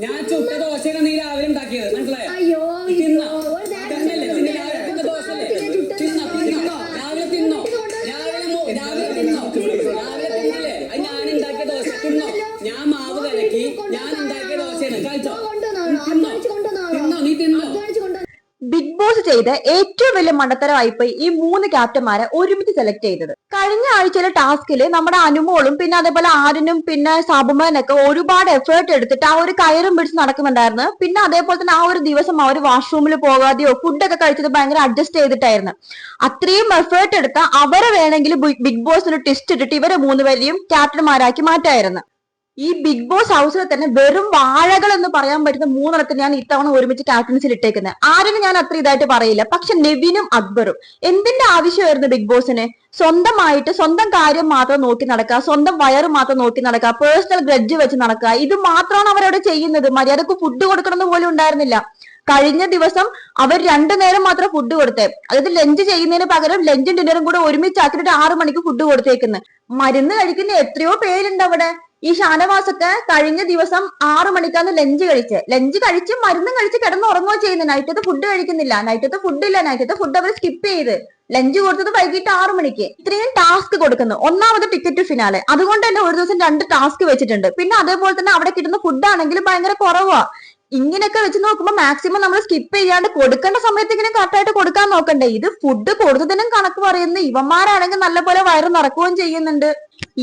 ഞാൻ ചുട്ട ദോശയാണ് നീ രാവിലെ ഉണ്ടാക്കിയത് മനസ്സിലായോ? അയ്യോ തിന്നോ അയ്യോ, ഒരു നേരം തന്നല്ലേ തിന്ന് രാവിലെ തിന്ന ദോശയല്ലേ ഞാൻ ചുട്ടത് തിന്നോ തിന്നോ തിന്നോ. രാവിലെ തിന്നോ രാവിലെ മു- രാവിലെ തിന്നോ രാവിലെ തിന്നില്ലേ അത് ഞാൻ ഉണ്ടാക്കിയ ദോശ തിന്നോ ഞാൻ മാവ് കലക്കി ഞാൻ ഉണ്ടാക്കിയ ദോശയാണ് കഴിച്ചോ കൊണ്ടുവന്നതാണോ? തിന്നോ അധ്വാനിച്ച് കൊണ്ടുവന്നതാണോ? തിന്നോ നീ തിന്നോ അധ്വാനിച്ച് കൊണ്ടുവന്ന- ബിഗ് ബോസ് ചെയ്ത ഏറ്റവും വലിയ മണ്ടത്തരമായിപ്പോയി ഈ മൂന്ന് ക്യാപ്റ്റന്മാരെ ഒരുമിച്ച് സെലക്ട് ചെയ്തത്. കഴിഞ്ഞ ആഴ്ചയിലെ ടാസ്കിൽ നമ്മുടെ അനുമോളും പിന്നെ അതേപോലെ ആര്യനും പിന്നെ സാബുമാനൊക്കെ ഒരുപാട് എഫേർട്ട് എടുത്തിട്ട് ആ ഒരു കയറും പിടിച്ച് നടക്കുന്നുണ്ടായിരുന്നു. പിന്നെ അതേപോലെ തന്നെ ആ ഒരു ദിവസം അവർ വാഷ്റൂമിൽ പോകാതെയോ ഫുഡൊക്കെ കഴിച്ചത് ഭയങ്കര അഡ്ജസ്റ്റ് ചെയ്തിട്ടായിരുന്നു. അത്രയും എഫേർട്ട് എടുത്ത അവരെ വേണമെങ്കിൽ ബിഗ് ബോസിന് ടെസ്റ്റ് ഇട്ടിട്ട് ഇവരെ മൂന്നുപേരെയും ക്യാപ്റ്റന്മാരാക്കി മാറ്റായിരുന്നു. ഈ ബിഗ് ബോസ് ഹൗസിൽ തന്നെ വെറും വാഴകൾ എന്ന് പറയാൻ പറ്റുന്ന മൂന്നെണ്ണത്തിന് ഞാൻ ഇത്തവണ ഒരുമിച്ച് ക്യാപ്റ്റൻസിൽ ഇട്ടേക്കുന്നത് ആരും ഞാൻ അത്ര ഇതായിട്ട് പറയില്ല. പക്ഷെ നെവിനും അക്ബറും. എന്തിന്റെ ആവശ്യമായിരുന്നു ബിഗ് ബോസിന് സ്വന്തമായിട്ട് സ്വന്തം കാര്യം മാത്രം നോക്കി നടക്കുക സ്വന്തം വയറ് മാത്രം നോക്കി നടക്കുക പേഴ്സണൽ ഗ്രഡ്ജ് വെച്ച് നടക്കുക. ഇത് മാത്രമാണ് അവരവിടെ ചെയ്യുന്നത്. മര്യാദയ്ക്ക് ഫുഡ് കൊടുക്കണമെന്ന് പോലും ഉണ്ടായിരുന്നില്ല. കഴിഞ്ഞ ദിവസം അവർ രണ്ടു നേരം മാത്രം ഫുഡ് കൊടുത്തേ. അതായത് ലഞ്ച് ചെയ്യുന്നതിന് പകരം ലഞ്ചും ഡിന്നറും കൂടെ ഒരുമിച്ചാക്കിയിട്ട് ആറു മണിക്ക് ഫുഡ് കൊടുത്തേക്കുന്നത് മരുന്ന് കഴിക്കുന്ന എത്രയോ പേരുണ്ട് അവിടെ. ഈ ഷാനവാസൊക്കെ കഴിഞ്ഞ ദിവസം ആറു മണിക്കാണ് ലഞ്ച് കഴിച്ച്. ലഞ്ച് കഴിച്ച് മരുന്നും കഴിച്ച് കിടന്ന് ഉറങ്ങുക ചെയ്യുന്നത് നൈറ്റത്തെ ഫുഡ് കഴിക്കുന്നില്ല. നൈറ്റത്തെ ഫുഡ് ഇല്ല. നൈറ്റത്തെ ഫുഡ് അവർ സ്കിപ്പ് ചെയ്ത്. ലഞ്ച് കൊടുത്തത് വൈകിട്ട് ആറു മണിക്ക്. ഇത്രയും ടാസ്ക് കൊടുക്കുന്നു. ഒന്നാമത് ടിക്കറ്റ് ഫിനാലെ അതുകൊണ്ട് തന്നെ ഒരു ദിവസം രണ്ട് ടാസ്ക് വെച്ചിട്ടുണ്ട്. പിന്നെ അതേപോലെ തന്നെ അവിടെ കിട്ടുന്ന ഫുഡ് ആണെങ്കിൽ ഭയങ്കര കുറവാ. ഇങ്ങനെയൊക്കെ വെച്ച് നോക്കുമ്പോൾ മാക്സിമം നമ്മൾ സ്കിപ്പ് ചെയ്യാണ്ട് കൊടുക്കേണ്ട സമയത്ത് ഇങ്ങനെ കറക്റ്റായിട്ട് കൊടുക്കാൻ നോക്കണ്ടേ. ഇത് ഫുഡ് കൊടുത്തതിനും കണക്ക് പറയുന്നു. ഇവന്മാരാണെങ്കിൽ നല്ലപോലെ വയറ് നിറക്കുകയും ചെയ്യുന്നുണ്ട്.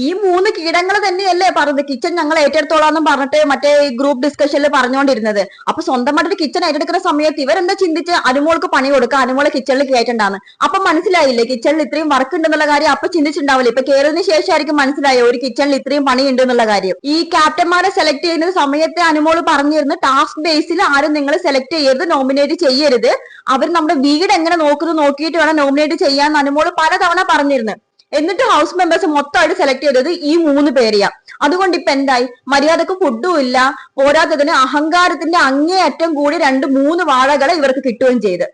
ഈ മൂന്ന് കീടങ്ങൾ തന്നെയല്ലേ പറഞ്ഞത്? കിച്ചൺ ഞങ്ങൾ ഏറ്റെടുത്തോളാന്നും പറഞ്ഞിട്ട് മറ്റേ ഗ്രൂപ്പ് ഡിസ്കഷനിൽ പറഞ്ഞുകൊണ്ടിരുന്നത് അപ്പൊ സ്വന്തമായിട്ട് ഒരു കിച്ചൺ ഏറ്റെടുക്കുന്ന സമയത്ത് ഇവരെന്താ ചിന്തിച്ച്? അനുമോൾക്ക് പണി കൊടുക്കുക അനുമോളെ കിച്ചണിൽ കയറ്റണ്ടാന്ന്. അപ്പൊ മനസ്സിലായില്ലേ? കിച്ചണിൽ ഇത്രയും വർക്ക് ഉണ്ടെന്നുള്ള കാര്യം അപ്പൊ ചിന്തിച്ചിട്ടുണ്ടാവില്ല ഇപ്പൊ കയറിയതിനു ശേഷമായിരിക്കും മനസ്സിലായോ? ഒരു കിച്ചണിൽ ഇത്രയും പണി ഉണ്ട് എന്നുള്ള കാര്യം. ഈ ക്യാപ്റ്റന്മാരെ സെലക്ട് ചെയ്യുന്ന സമയത്ത് അനുമോൾ പറഞ്ഞിരുന്നു ടാസ്ക് ബേസിൽ ആരും നിങ്ങൾ സെലക്ട് ചെയ്യരുത് നോമിനേറ്റ് ചെയ്യരുത്. അവർ നമ്മുടെ വീട് എങ്ങനെ നോക്കുന്നു നോക്കിയിട്ട് വേണം നോമിനേറ്റ് ചെയ്യാൻ. അനുമോൾ പലതവണ പറഞ്ഞിരുന്നു. എന്നിട്ട് ഹൗസ് മെമ്പേഴ്സ് മൊത്തമായിട്ട് സെലക്ട് ചെയ്തത് ഈ മൂന്ന് പേരെയാ. അതുകൊണ്ട് ഇപ്പൊ എന്തായി? മര്യാദയ്ക്ക് ഫുഡും ഇല്ല. പോരാത്തതിന് അഹങ്കാരത്തിന്റെ അങ്ങേയറ്റം കൂടി രണ്ട് മൂന്ന് വാഴകളെ ഇവർക്ക് കിട്ടുകയും ചെയ്ത്.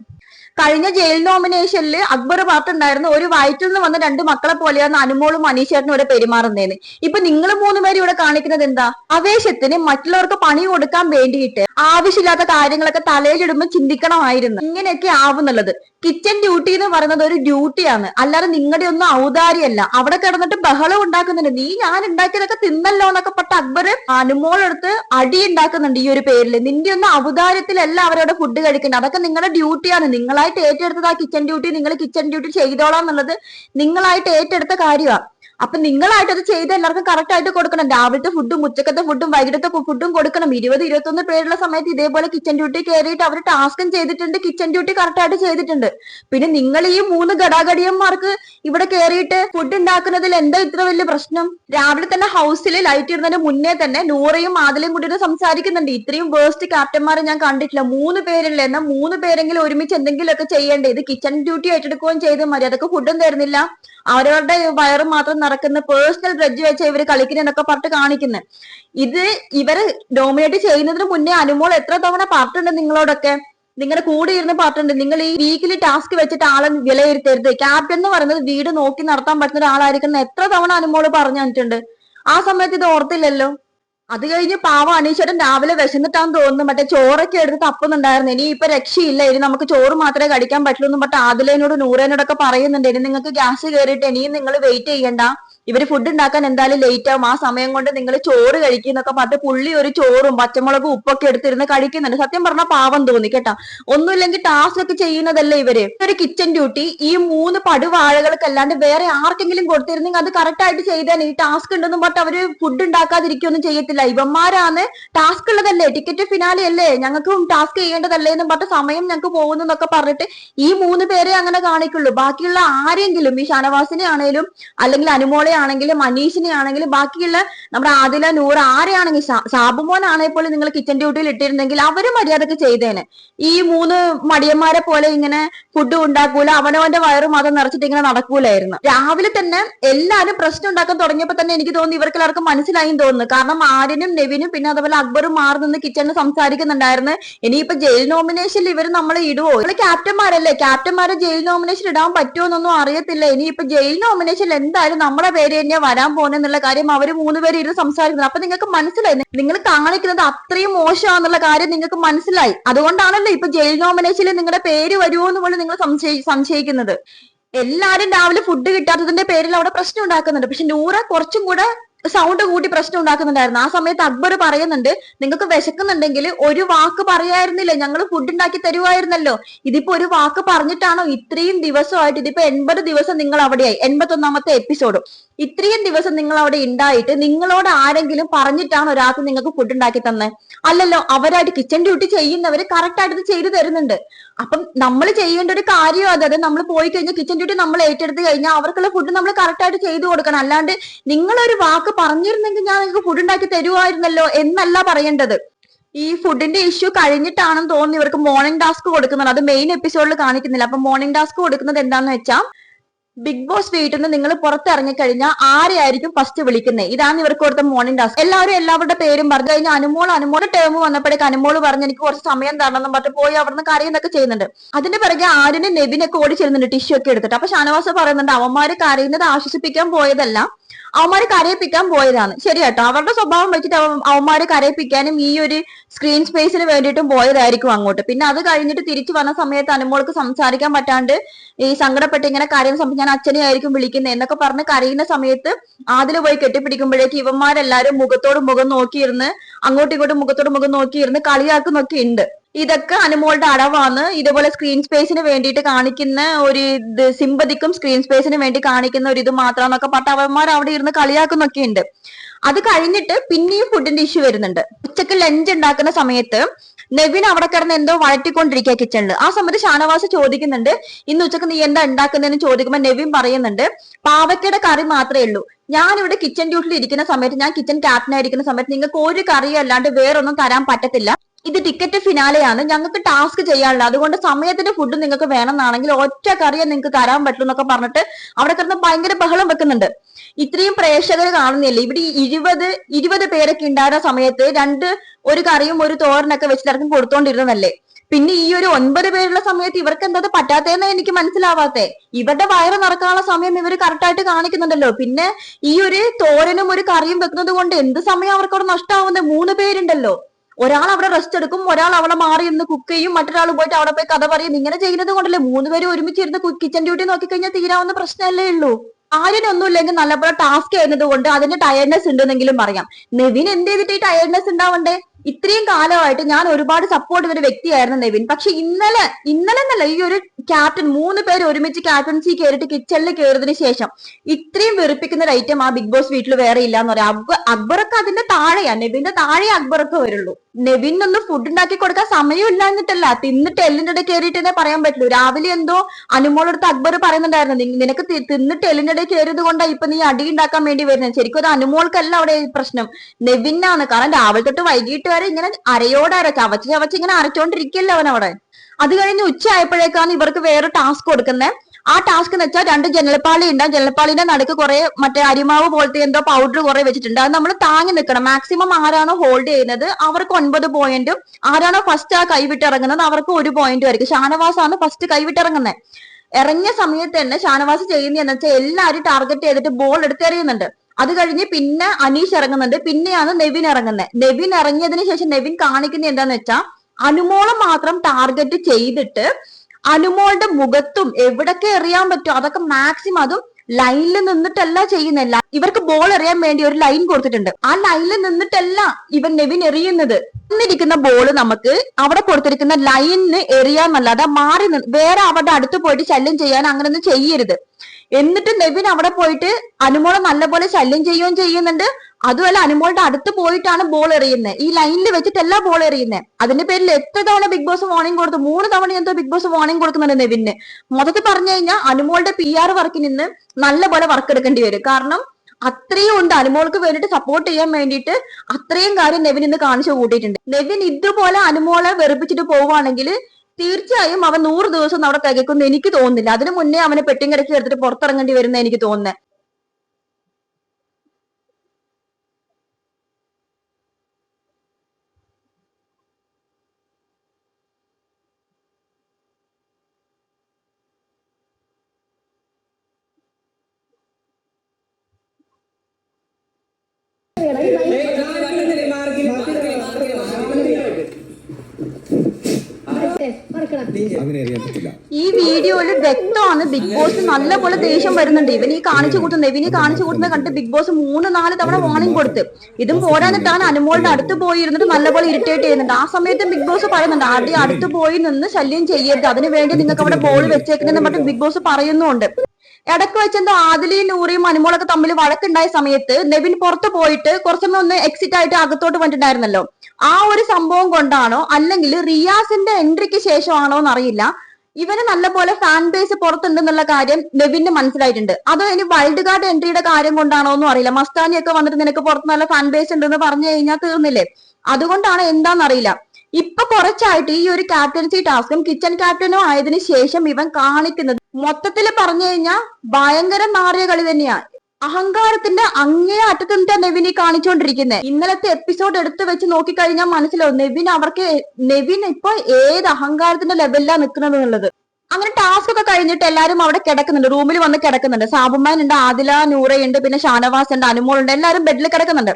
കഴിഞ്ഞ ജയിൽ നോമിനേഷനിൽ അക്ബർ പറഞ്ഞിട്ടുണ്ടായിരുന്നു ഒരു വയറ്റിൽ നിന്ന് വന്ന രണ്ട് മക്കളെ പോലെയാണ് അനുമോളും അനീഷേട്ടനും ഇവിടെ പെരുമാറുന്നതെന്ന്. ഇപ്പൊ നിങ്ങൾ മൂന്നുപേരും ഇവിടെ കാണിക്കുന്നത് എന്താ? ആവേശത്തിന് മറ്റുള്ളവർക്ക് പണി കൊടുക്കാൻ വേണ്ടിയിട്ട് ആവശ്യമില്ലാത്ത കാര്യങ്ങളൊക്കെ തലയിലിടുമ്പോൾ ചിന്തിക്കണമായിരുന്നു. ഇങ്ങനെയൊക്കെ ആവുന്നുള്ളത്. കിച്ചൺ ഡ്യൂട്ടി എന്ന് പറയുന്നത് ഒരു ഡ്യൂട്ടിയാണ് അല്ലാതെ നിങ്ങളുടെ ഒന്നും ഔദാര്യമല്ല. അവിടെ കിടന്നിട്ട് ബഹളം ഉണ്ടാക്കുന്നുണ്ട്. നീ ഞാൻ ഉണ്ടാക്കിയതൊക്കെ തിന്നല്ലോ എന്നൊക്കെ പെട്ട അക്ബർ അനുമോളെടുത്ത് അടി ഉണ്ടാക്കുന്നുണ്ട് ഈ ഒരു പേരിൽ നിന്റെ ഒന്നും ഔദാര്യത്തിലല്ല അവരവിടെ ഫുഡ് കഴിക്കുന്നത്. അതൊക്കെ നിങ്ങളുടെ ഡ്യൂട്ടിയാണ് നിങ്ങളായിട്ട് ഏറ്റെടുത്തത് ആ കിച്ചൺ ഡ്യൂട്ടി നിങ്ങൾ കിച്ചൺ ഡ്യൂട്ടി ചെയ്തോളാം എന്നുള്ളത് നിങ്ങളായിട്ട് ഏറ്റെടുത്ത കാര്യമാണ് അപ്പൊ നിങ്ങളായിട്ട് അത് ചെയ്ത് എല്ലാവർക്കും കറക്റ്റ് ആയിട്ട് കൊടുക്കണം. രാവിലത്തെ ഫുഡും ഉച്ചക്കത്തെ ഫുഡും വൈകിട്ടത്തെ ഫുഡും കൊടുക്കണം. ഇരുപത് ഇരുപത്തൊന്ന് പേരുള്ള സമയത്ത് ഇതേപോലെ കിച്ചൺ ഡ്യൂട്ടി കയറിയിട്ട് അവർ ടാസ്കും ചെയ്തിട്ടുണ്ട് കിച്ചൺ ഡ്യൂട്ടി കറക്റ്റ് ആയിട്ട് ചെയ്തിട്ടുണ്ട്. പിന്നെ നിങ്ങൾ ഈ മൂന്ന് ഘടാഘടിയന്മാർക്ക് ഇവിടെ കയറിയിട്ട് ഫുഡ് ഉണ്ടാക്കുന്നതിൽ എന്താ ഇത്ര വലിയ പ്രശ്നം? രാവിലെ തന്നെ ഹൗസിൽ ലൈറ്റ് ഇടുന്നതിന് മുന്നേ തന്നെ നൂറയും മാതലയും കൂടി സംസാരിക്കുന്നുണ്ട്. ഇത്രയും വേസ്റ്റ് ക്യാപ്റ്റന്മാരെ ഞാൻ കണ്ടിട്ടില്ല. മൂന്ന് പേരില്ല. എന്നാൽ മൂന്ന് പേരെങ്കിലും ഒരുമിച്ച് എന്തെങ്കിലുമൊക്കെ ചെയ്യേണ്ടേ? ഇത് കിച്ചൺ ഡ്യൂട്ടി ഏറ്റെടുക്കുകയും ചെയ്ത് മര്യാദയ്ക്ക് ഫുഡും തരുന്നില്ല. അവരവരുടെ വയറും മാത്രം നടക്കുന്ന പേഴ്സണൽ ഗ്രഡ്ജ് വെച്ച ഇവർ കളിക്കുന്നതെന്നൊക്കെ പറഞ്ഞിട്ട് കാണിക്കുന്നത് ഇത് ഇവർ ഡോമിനേറ്റ് ചെയ്യുന്നതിന് മുന്നേ അനുമോൾ എത്ര തവണ പറഞ്ഞിട്ടുണ്ട് നിങ്ങളോടൊക്കെ? നിങ്ങളുടെ കൂടെ ഇരുന്ന് പറഞ്ഞിട്ടുണ്ട് നിങ്ങൾ ഈ വീക്കിലി ടാസ്ക് വെച്ചിട്ട് ആളെ വിലയിരുത്തരുത്. ക്യാപ്റ്റൻ എന്ന് പറയുന്നത് വീട് നോക്കി നടത്താൻ പറ്റുന്ന ഒരാളായിരിക്കണം എത്ര തവണ അനുമോൾ പറഞ്ഞു തന്നിട്ടുണ്ട്? ആ സമയത്ത് ഇത് ഓർത്തില്ലല്ലോ? അത് കഴിഞ്ഞ് പാവം അനീശ്വരൻ രാവിലെ വിശന്നിട്ടാന്ന് തോന്നുന്നു. മറ്റേ ചോറൊക്കെ എടുത്ത് തപ്പുന്നുണ്ടായിരുന്നു. ഇനി ഇപ്പൊ രക്ഷയില്ല. ഇനി നമുക്ക് ചോറ് മാത്രമേ കഴിക്കാൻ പറ്റുള്ളൂ എന്ന് പറഞ്ഞിട്ട് ആദിലേനോട് നൂറേനോടൊക്കെ പറയുന്നുണ്ട്. ഇനി നിങ്ങൾക്ക് ഗ്യാസ് കയറിയിട്ട് ഇനിയും നിങ്ങൾ വെയിറ്റ് ചെയ്യണ്ട. ഇവർ ഫുഡ് ഉണ്ടാക്കാൻ എന്തായാലും ലേറ്റ് ആവും. ആ സമയം കൊണ്ട് നിങ്ങൾ ചോറ് കഴിക്കുന്നൊക്കെ പറഞ്ഞിട്ട് പുള്ളി ഒരു ചോറും പച്ചമുളകും ഉപ്പൊക്കെ എടുത്തിരുന്ന് കഴിക്കുന്നുണ്ട്. സത്യം പറഞ്ഞാൽ പാവം തോന്നി കേട്ടാ. ഒന്നുമില്ലെങ്കിൽ ടാസ്ക് ഒക്കെ ചെയ്യുന്നതല്ലേ ഇവർ? ഒരു കിച്ചൺ ഡ്യൂട്ടി ഈ മൂന്ന് പടുവാഴകൾക്ക് അല്ലാണ്ട് വേറെ ആർക്കെങ്കിലും കൊടുത്തിരുന്നെങ്കിൽ അത് കറക്റ്റ് ആയിട്ട് ചെയ്താൽ ഈ ടാസ്ക് ഉണ്ടെന്നും പറഞ്ഞിട്ട് അവർ ഫുഡ് ഉണ്ടാക്കാതിരിക്കൊന്നും ചെയ്യത്തില്ല. ഇവന്മാരാണ് ടാസ്ക് ഉള്ളതല്ലേ? ടിക്കറ്റ് ഫിനാലെ അല്ലേ? ഞങ്ങൾക്കും ടാസ്ക് ചെയ്യേണ്ടതല്ലേ എന്നും പറഞ്ഞ സമയം ഞങ്ങൾക്ക് പോകുന്നു എന്നൊക്കെ പറഞ്ഞിട്ട് ഈ മൂന്ന് പേരെ അങ്ങനെ കാണിക്കുള്ളൂ. ബാക്കിയുള്ള ആരെങ്കിലും ഈ ഷാനവാസിനെ ആണെങ്കിലും അല്ലെങ്കിൽ അനുമോളെ ആണെങ്കിലും മനീഷിനെ ആണെങ്കിലും ബാക്കിയുള്ള നമ്മുടെ ആദില നൂറ് ആരെയാണെങ്കിൽ സാബുമോൻ ആണെങ്കിൽ പോലും നിങ്ങൾ കിച്ചൺ ഡ്യൂട്ടിയിൽ ഇട്ടിരുന്നെങ്കിൽ അവർ മര്യാദയ്ക്ക് ചെയ്തേനെ. ഈ മൂന്ന് മടിയന്മാരെ പോലെ ഇങ്ങനെ ഫുഡ് ഉണ്ടാക്കൂല അവനവന്റെ വയറും മാത്രം നിറച്ചിട്ട് ഇങ്ങനെ നടക്കൂലായിരുന്നു. രാവിലെ തന്നെ എല്ലാരും പ്രശ്നം ഉണ്ടാക്കാൻ തുടങ്ങിയപ്പോ തന്നെ എനിക്ക് തോന്നുന്നു ഇവർക്ക് എല്ലാവർക്കും മനസ്സിലായും തോന്നുന്നു. കാരണം ആര്യനും നെവിനും പിന്നെ അതുപോലെ അക്ബറും മാറി നിന്ന് കിച്ചണിൽ സംസാരിക്കുന്നുണ്ടായിരുന്നു. ഇനിയിപ്പോ ജയിൽ നോമിനേഷനിൽ ഇവർ നമ്മൾ ഇടുവോ? ഇവൾ ക്യാപ്റ്റന്മാരല്ലേ ക്യാപ്റ്റന്മാരെ ജയിൽ നോമിനേഷൻ ഇടാൻ പറ്റുമോ എന്നൊന്നും അറിയത്തില്ല. ഇനിയിപ്പോ ജയിൽ നോമിനേഷനിൽ എന്തായാലും നമ്മുടെ പേര് തന്നെയാ വരാൻ പോകുന്നെന്നുള്ള കാര്യം അവർ മൂന്ന് പേര് ഇരുന്ന് സംസാരിക്കുന്നത്. അപ്പൊ നിങ്ങൾക്ക് മനസ്സിലായി? നിങ്ങൾ കാണിക്കുന്നത് അത്രയും മോശമാണെന്നുള്ള കാര്യം നിങ്ങൾക്ക് മനസ്സിലായി. അതുകൊണ്ടാണല്ലോ ഇപ്പൊ ജയിൽ നോമിനേഷനിൽ നിങ്ങളുടെ പേര് വരുമോ എന്ന് പോലും നിങ്ങൾ സംശയി സംശയിക്കുന്നത്. എല്ലാരും രാവിലെ ഫുഡ് കിട്ടാത്തതിന്റെ പേരിൽ അവിടെ പ്രശ്നം ഉണ്ടാക്കുന്നുണ്ട്. പക്ഷെ നൂറ കുറച്ചും കൂടെ സൗണ്ട് കൂട്ടി പ്രശ്നം ഉണ്ടാക്കുന്നുണ്ടായിരുന്നു. ആ സമയത്ത് അക്ബർ പറയുന്നുണ്ട് നിങ്ങൾക്ക് വിശക്കുന്നുണ്ടെങ്കിൽ ഒരു വാക്ക് പറയായിരുന്നില്ല? ഞങ്ങൾ ഫുഡ് ഉണ്ടാക്കി തരുമായിരുന്നല്ലോ ഇതിപ്പോ ഒരു വാക്ക് പറഞ്ഞിട്ടാണോ ഇത്രയും ദിവസമായിട്ട്? ഇതിപ്പോ എൺപത് ദിവസം നിങ്ങൾ അവിടെയായി. എൺപത്തൊന്നാമത്തെ എപ്പിസോഡും ഇത്രയും ദിവസം നിങ്ങൾ അവിടെ ഉണ്ടായിട്ട് നിങ്ങളോട് ആരെങ്കിലും പറഞ്ഞിട്ടാണോ ഒരാൾക്ക് നിങ്ങൾക്ക് ഫുഡ് ഉണ്ടാക്കി തന്നെ? അല്ലല്ലോ അവരായിട്ട് കിച്ചൺ ഡ്യൂട്ടി ചെയ്യുന്നവര് കറക്റ്റ് ആയിട്ട് ചെയ്തു തരുന്നുണ്ട്. അപ്പം നമ്മൾ ചെയ്യേണ്ട ഒരു കാര്യം അതായത് നമ്മൾ പോയി കഴിഞ്ഞാൽ കിച്ചൺ ഡ്യൂട്ടി നമ്മൾ ഏറ്റെടുത്ത് കഴിഞ്ഞാൽ അവർക്കുള്ള ഫുഡ് നമ്മൾ കറക്റ്റ് ആയിട്ട് ചെയ്തു കൊടുക്കണം. അല്ലാണ്ട് നിങ്ങളൊരു വാക്ക് പറഞ്ഞിരുന്നെങ്കിൽ ഞാൻ നിങ്ങൾക്ക് ഫുഡ് ഉണ്ടാക്കി തരുമായിരുന്നല്ലോ എന്നല്ല പറയേണ്ടത്. ഈ ഫുഡിന്റെ ഇഷ്യൂ കഴിഞ്ഞിട്ടാണെന്ന് തോന്നുന്നു ഇവർക്ക് മോർണിംഗ് ടാസ്ക് കൊടുക്കുന്നത്. അത് മെയിൻ എപ്പിസോഡിൽ കാണിക്കുന്നില്ല. അപ്പൊ മോർണിംഗ് ടാസ്ക് കൊടുക്കുന്നത് എന്താന്ന് വെച്ചാൽ ബിഗ് ബോസ് വീട്ടിൽ നിന്ന് നിങ്ങൾ പുറത്തിറങ്ങിക്കഴിഞ്ഞാൽ ആരെയായിരിക്കും ഫസ്റ്റ് വിളിക്കുന്നത് ഇതാണ് ഇവർക്ക് കൊടുത്ത മോർണിംഗ് ടാസ്ക് എല്ലാവരും എല്ലാവരുടെ പേരും പറഞ്ഞു. കഴിഞ്ഞാൽ അനുമോൾ അനുമോളുടെ ടേം വന്നപ്പോഴേക്ക് അനുമോൾ പറഞ്ഞു എനിക്ക് കുറച്ച് സമയം തരണം പറഞ്ഞിട്ട് പോയി അവിടുന്ന് കരയുന്നൊക്കെ ചെയ്യുന്നുണ്ട്. അതിന്റെ പിറകെ ആരിനെ നെബിനൊക്കെ ഓടി ചെല്ലുന്നുണ്ട് ടിഷ്യൂ ഒക്കെ എടുത്തിട്ട്. അപ്പൊ ഷാനവാസ് പറയുന്നുണ്ട് അവന്മാര് കരയുന്നത് ആശ്വസിപ്പിക്കാൻ പോയതല്ല. അവന്മാര് കരയിപ്പിക്കാൻ പോയതാണ്. ശരി കേട്ടോ അവരുടെ സ്വഭാവം വെച്ചിട്ട് അവ- അവന്മാര് കരയിപ്പിക്കാനും ഈ ഒരു സ്ക്രീൻ സ്പേസിന് വേണ്ടിയിട്ടും പോയതായിരിക്കും അങ്ങോട്ട്. പിന്നെ അത് കഴിഞ്ഞിട്ട് തിരിച്ചു വന്ന സമയത്ത് അനുമോൾക്ക് സംസാരിക്കാൻ പറ്റാണ്ട് ഈ സങ്കടപ്പെട്ട് ഇങ്ങനെ കരയുന്ന സമയത്ത് ഞാൻ അച്ഛനെ ആയിരിക്കും വിളിക്കുന്നത് എന്നൊക്കെ പറഞ്ഞ് കരയുന്ന സമയത്ത് ആദിൽ പോയി കെട്ടിപ്പിടിക്കുമ്പോഴേക്ക് ഇവന്മാരെല്ലാരും മുഖത്തോട് മുഖം നോക്കിയിരുന്ന് അങ്ങോട്ടും ഇങ്ങോട്ടും മുഖത്തോട് മുഖം നോക്കിയിരുന്ന് കളിയാക്കുന്നൊക്കെ ഉണ്ട്. ഇതൊക്കെ അനുമോളുടെ അടവാണ്. ഇതേപോലെ സ്ക്രീൻ സ്പേസിന് വേണ്ടിയിട്ട് കാണിക്കുന്ന ഒരു ഇത് സിമ്പതിക്കും സ്ക്രീൻ സ്പേസിന് വേണ്ടി കാണിക്കുന്ന ഒരു ഇത് മാത്രമെന്നൊക്കെ പറഞ്ഞ അവന്മാർ അവിടെ ഇരുന്ന് കളിയാക്കുന്നൊക്കെ ഉണ്ട് അത് കഴിഞ്ഞിട്ട് പിന്നെയും ഫുഡിന്റെ ഇഷ്യൂ വരുന്നുണ്ട്. ഉച്ചയ്ക്ക് ലഞ്ച് ഉണ്ടാക്കുന്ന സമയത്ത് നെവിൻ അവിടെ കിടന്ന് എന്തോ വഴറ്റിക്കൊണ്ടിരിക്കുക കിച്ചണിൽ ആ സമയത്ത് ഷാനവാസ് ചോദിക്കുന്നുണ്ട് ഇന്ന് ഉച്ചയ്ക്ക് നീ എന്താ ഉണ്ടാക്കുന്നതെന്ന്? ചോദിക്കുമ്പോൾ നെവിൻ പറയുന്നുണ്ട് പാവക്കയുടെ കറി മാത്രമേ ഉള്ളൂ. ഞാൻ ഇവിടെ കിച്ചൺ ഡ്യൂട്ടിയിൽ ഇരിക്കുന്ന സമയത്ത് ഞാൻ കിച്ചൺ ക്യാപ്റ്റനായിരിക്കുന്ന സമയത്ത് നിങ്ങൾക്ക് ഒരു കറിയും അല്ലാണ്ട് വേറൊന്നും തരാൻ പറ്റത്തില്ല. ഇത് ടിക്കറ്റ് ഫിനാലെയാണ് ഞങ്ങൾക്ക് ടാസ്ക് ചെയ്യാനുള്ള അതുകൊണ്ട് സമയത്തിന്റെ ഫുഡ് നിങ്ങൾക്ക് വേണമെന്നാണെങ്കിൽ ഒറ്റ കറിയെ നിങ്ങൾക്ക് തരാൻ പറ്റും എന്നൊക്കെ പറഞ്ഞിട്ട് അവിടെ കിടന്ന് ഭയങ്കര ബഹളം വെക്കുന്നുണ്ട്. ഇത്രയും പ്രേക്ഷകർ കാണുന്നില്ല? ഇവിടെ ഇരുപത് ഇരുപത് പേരൊക്കെ ഉണ്ടായിരുന്ന സമയത്ത് രണ്ട് ഒരു കറിയും ഒരു തോരനൊക്കെ വെച്ചിട്ടായിരിക്കും കൊടുത്തോണ്ടിരുന്നതല്ലേ? പിന്നെ ഈ ഒരു ഒൻപത് പേരുള്ള സമയത്ത് ഇവർക്ക് എന്താ പറ്റാത്തതെന്ന് എനിക്ക് മനസ്സിലാവാത്തേ? ഇവരുടെ വയറ് നിറക്കാനുള്ള സമയം ഇവർ കറക്റ്റായിട്ട് കാണിക്കുന്നുണ്ടല്ലോ. പിന്നെ ഈ ഒരു തോരനും ഒരു കറിയും വെക്കുന്നത് കൊണ്ട് എന്ത് സമയം അവർക്ക് അവിടെ നഷ്ടമാവുന്നത് മൂന്ന് പേരുണ്ടല്ലോ. ഒരാൾ അവിടെ റെസ്റ്റ് എടുക്കും ഒരാൾ അവിടെ മാറി ഇരുന്ന് കുക്ക് ചെയ്യും മറ്റൊരാൾ പോയിട്ട് അവിടെ പോയി കഥ പറയും. ഇങ്ങനെ ചെയ്യുന്നത് കൊണ്ടല്ലേ മൂന്ന് പേര് ഒരുമിച്ച് ഇരുന്ന് കിച്ചൺ ഡ്യൂട്ടി നോക്കിക്കഴിഞ്ഞാൽ തീരാവുന്ന പ്രശ്നമല്ലേ ഉള്ളൂ. ആര്യനൊന്നും ഇല്ലെങ്കിൽ നല്ലപോലെ ടാസ്ക് ചെയ്യുന്നത് കൊണ്ട് അതിന്റെ ടയർനെസ് ഉണ്ടെന്നെങ്കിലും പറയാം. നെവിൻ എന്ത് ചെയ്തിട്ട് ഈ ടയർഡ്നെസ് ഉണ്ടാവണ്ടേ? ഇത്രയും കാലമായിട്ട് ഞാൻ ഒരുപാട് സപ്പോർട്ട് ഒരു വ്യക്തിയായിരുന്നു നെവിൻ. പക്ഷെ ഇന്നലെ ഇന്നലെ എന്നല്ല ഈ ഒരു ക്യാപ്റ്റൻ മൂന്ന് പേര് ഒരുമിച്ച് ക്യാപ്റ്റൻസി കയറിയിട്ട് കിച്ചണിൽ കയറിയതിനു ശേഷം ഇത്രയും വെറുപ്പിക്കുന്ന ഒരു ഐറ്റം ആ ബിഗ് ബോസ് വീട്ടിൽ വേറെ ഇല്ല എന്ന് പറയാം അക്ബറൊക്കെ അതിന്റെ താഴെയാ. നെവിന്റെ താഴെ അക്ബറൊക്കെ വരുള്ളൂ. നെവിനൊന്നും ഫുഡ് ഉണ്ടാക്കി കൊടുക്കാൻ സമയമില്ലാഞ്ഞിട്ടല്ല തിന്നിട്ട് എല്ലിന്റെ ഇടയിൽ കയറിയിട്ട് തന്നെ പറയാൻ പറ്റുള്ളൂ രാവിലെ എന്തോ അനുമോളടുത്ത് അക്ബർ പറയുന്നുണ്ടായിരുന്നു. നിനക്ക് തിന്നിട്ട് എല്ലിന്റെ ഇടയിൽ കയറിയത് കൊണ്ടാ ഇപ്പൊ നീ അടി ഉണ്ടാക്കാൻ വേണ്ടി വരുന്നത് ശരിക്കും അത് അനുമോൾക്കല്ല അവിടെ പ്രശ്നം. നെവിനാണ്. കാരണം രാവിലെ തൊട്ട് വൈകിട്ട് വരെ ഇങ്ങനെ അരയോടര ചവച്ച് ചവച്ച് ഇങ്ങനെ അരച്ചോണ്ടിരിക്കല്ലോ അവൻ അവിടെ അത് കഴിഞ്ഞ് ഉച്ച ആയപ്പോഴേക്കാണ് ഇവർക്ക് വേറെ ടാസ്ക് കൊടുക്കുന്നത് ആ ടാസ്ക് എന്ന് വെച്ചാൽ രണ്ട് ജനൽപ്പാളി ഉണ്ടാവും ജനൽപ്പാളിന്റെ നടുക്ക് കുറെ മറ്റേ അരിമാവ് പോലത്തെ എന്തോ പൗഡർ കുറെ വെച്ചിട്ടുണ്ട്. അത് നമ്മൾ താങ്ങി നിൽക്കണം മാക്സിമം ആരാണോ ഹോൾഡ് ചെയ്യുന്നത് അവർക്ക് ഒൻപത് പോയിന്റും ആരാണോ ഫസ്റ്റ് ആ കൈവിട്ടിറങ്ങുന്നത് അവർക്ക് ഒരു പോയിന്റും ആയിരിക്കും. ഷാനവാസ് ആണ് ഫസ്റ്റ് കൈവിട്ടിറങ്ങുന്നത് ഇറങ്ങിയ സമയത്ത് തന്നെ ഷാനവാസ് ചെയ്യുന്നതെന്ന് വെച്ചാൽ എല്ലാവരും ടാർഗറ്റ് ചെയ്തിട്ട് ബോൾ എടുത്തെറിയുന്നുണ്ട് അത് കഴിഞ്ഞ് പിന്നെ അനീഷ് ഇറങ്ങുന്നുണ്ട്. പിന്നെയാണ് നെവിൻ ഇറങ്ങുന്നത് നെവിൻ ഇറങ്ങിയതിന് ശേഷം നെവിൻ കാണിക്കുന്നത് എന്താന്ന് വെച്ചാൽ അനുമോളം മാത്രം ടാർഗറ്റ് ചെയ്തിട്ട് അനുമോളുടെ മുഖത്തും എവിടൊക്കെ എറിയാൻ പറ്റും അതൊക്കെ മാക്സിമം അതും ലൈനിൽ നിന്നിട്ടല്ല ചെയ്യുന്നില്ല ഇവർക്ക് ബോൾ എറിയാൻ വേണ്ടി ഒരു ലൈൻ കൊടുത്തിട്ടുണ്ട്. ആ ലൈനിൽ നിന്നിട്ടല്ല ഇവൻ നെവിൻ എറിയുന്നത്. ഇന്നിരിക്കുന്ന ബോൾ നമുക്ക് അവിടെ കൊടുത്തിരിക്കുന്ന ലൈനിന് എറിയാന്നല്ലാതെ മാറി വേറെ അവരുടെ അടുത്ത് പോയിട്ട് ശല്യം ചെയ്യാൻ അങ്ങനെ ഒന്നും ചെയ്യരുത്. എന്നിട്ട് നെവിൻ അവിടെ പോയിട്ട് അനുമോളെ നല്ലപോലെ ശല്യം ചെയ്യുകയും ചെയ്യുന്നുണ്ട്. അതുമല്ല അനുമോളുടെ അടുത്ത് പോയിട്ടാണ് ബോൾ എറിയുന്നത് ഈ ലൈനിൽ വെച്ചിട്ടല്ല ബോൾ എറിയുന്നത് അതിന്റെ പേരിൽ എത്ര തവണ ബിഗ് ബോസ് വാർണിംഗ് കൊടുത്തു? മൂന്ന് തവണ എന്തോ ബിഗ് ബോസ് വാർണിംഗ് കൊടുക്കുന്നുണ്ട് നെവിന്. മൊത്തത്തിൽ പറഞ്ഞു കഴിഞ്ഞാൽ അനുമോളുടെ പി ആർ വർക്കിൽ നിന്ന് നല്ലപോലെ വർക്ക് എടുക്കേണ്ടി വരും. കാരണം അത്രയും ഉണ്ട്. അനുമോൾക്ക് വേണ്ടിയിട്ട് സപ്പോർട്ട് ചെയ്യാൻ വേണ്ടിയിട്ട് അത്രയും കാര്യം നെവിൻ ഇന്ന് കാണിച്ചു കൂട്ടിയിട്ടുണ്ട്. നെവിൻ ഇതുപോലെ അനുമോളെ വെറുപ്പിച്ചിട്ട് പോവുകയാണെങ്കിൽ തീർച്ചയായും അവൻ നൂറ് ദിവസം അവിടെ തികക്കുന്നു എനിക്ക് തോന്നുന്നില്ല. അതിനു മുന്നേ അവനെ പെട്ടിങ്കിടക്കി എടുത്തിട്ട് പുറത്തിറങ്ങേണ്ടി വരുന്ന എനിക്ക് തോന്നുന്നത് അങ്ങനെ അറിയാൻ പറ്റില്ല. ഈ വീഡിയോയിൽ വ്യക്തമാണ് ബിഗ് ബോസ് നല്ലപോലെ ദേഷ്യം വരുന്നുണ്ട്. ഇവൻ ഈ കാണിച്ചു കൂട്ടുന്നത് ഇവൻ കാണിച്ചു കൂട്ടുന്നത് കണ്ടിട്ട് ബിഗ് ബോസ് മൂന്ന് നാല് തവണ വാർണിംഗ് കൊടുത്ത്. ഇതും പോരാഞ്ഞിട്ടാണ് അനുമോളുടെ അടുത്ത് പോയി ഇരുന്നിട്ട് നല്ലപോലെ ഇറിറ്റേറ്റ് ചെയ്യുന്നുണ്ട്. ആ സമയത്ത് ബിഗ് ബോസ് പറയുന്നുണ്ട് ആദ്യം അടുത്ത് പോയി നിന്ന് ശല്യം ചെയ്യരുത്. അതിനു വേണ്ടി നിങ്ങൾക്ക് അവിടെ ബോൾ വെച്ചേക്കുന്നതെന്ന് പറഞ്ഞിട്ട് ബിഗ് ബോസ് പറയുന്നുണ്ട്. ഇടയ്ക്ക് വെച്ചെന്തോ ആദിലയും നൂറിയും അനുമോളൊക്കെ തമ്മിൽ വഴക്കുണ്ടായ സമയത്ത് നെവിൻ പുറത്ത് പോയിട്ട് കുറച്ചൊന്നും ഒന്ന് എക്സിറ്റ് ആയിട്ട് അകത്തോട്ട് വന്നിട്ടുണ്ടായിരുന്നല്ലോ. ആ ഒരു സംഭവം കൊണ്ടാണോ അല്ലെങ്കിൽ റിയാസിന്റെ എൻട്രിക്ക് ശേഷമാണോ എന്നറിയില്ല. ഇവന് നല്ലപോലെ ഫാൻ ബേസ് പുറത്തുണ്ടെന്നുള്ള കാര്യം നെവിന് മനസ്സിലായിട്ടുണ്ട്. അതോ ഇനി വൈൽഡ് കാർഡ് എൻട്രിയുടെ കാര്യം കൊണ്ടാണോ എന്നും അറിയില്ല. മസ്താനി ഒക്കെ വന്നിട്ട് നിനക്ക് പുറത്ത് നല്ല ഫാൻ ബേസ് ഉണ്ടെന്ന് പറഞ്ഞു കഴിഞ്ഞാൽ തീർന്നില്ലേ? അതുകൊണ്ടാണ് എന്താണെന്നറിയില്ല ഇപ്പൊ കുറച്ചായിട്ട് ഈ ഒരു ക്യാപ്റ്റൻസി ടാസ്കും കിച്ചൺ ക്യാപ്റ്റനും ആയതിനു ശേഷം ഇവൻ കാണിക്കുന്നത് മൊത്തത്തിൽ പറഞ്ഞു കഴിഞ്ഞാൽ ഭയങ്കര നാറിയ കളി തന്നെയാ. അഹങ്കാരത്തിന്റെ അങ്ങേ അറ്റത്ത് നിന്നിട്ടാ നെവിൻ കാണിച്ചുകൊണ്ടിരിക്കുന്നത് ഇന്നലത്തെ എപ്പിസോഡ് എടുത്തു വെച്ച് നോക്കിക്കഴിഞ്ഞാൽ മനസ്സിലാവും നെവിൻ അവർക്ക് നെവിൻ ഇപ്പൊ ഏത് അഹങ്കാരത്തിന്റെ ലെവലിലാണ് നിൽക്കുന്നത് എന്നുള്ളത്. അങ്ങനെ ടാസ്ക് ഒക്കെ കഴിഞ്ഞിട്ട് എല്ലാരും അവിടെ കിടക്കുന്നുണ്ട്. റൂമിൽ വന്ന് കിടക്കുന്നുണ്ട്. സാബുമാൻ ഉണ്ട് ആദില നൂറയുണ്ട് പിന്നെ ഷാനവാസ് ഉണ്ട് അനുമോൾ ഉണ്ട്. എല്ലാരും ബെഡിൽ കിടക്കുന്നുണ്ട്.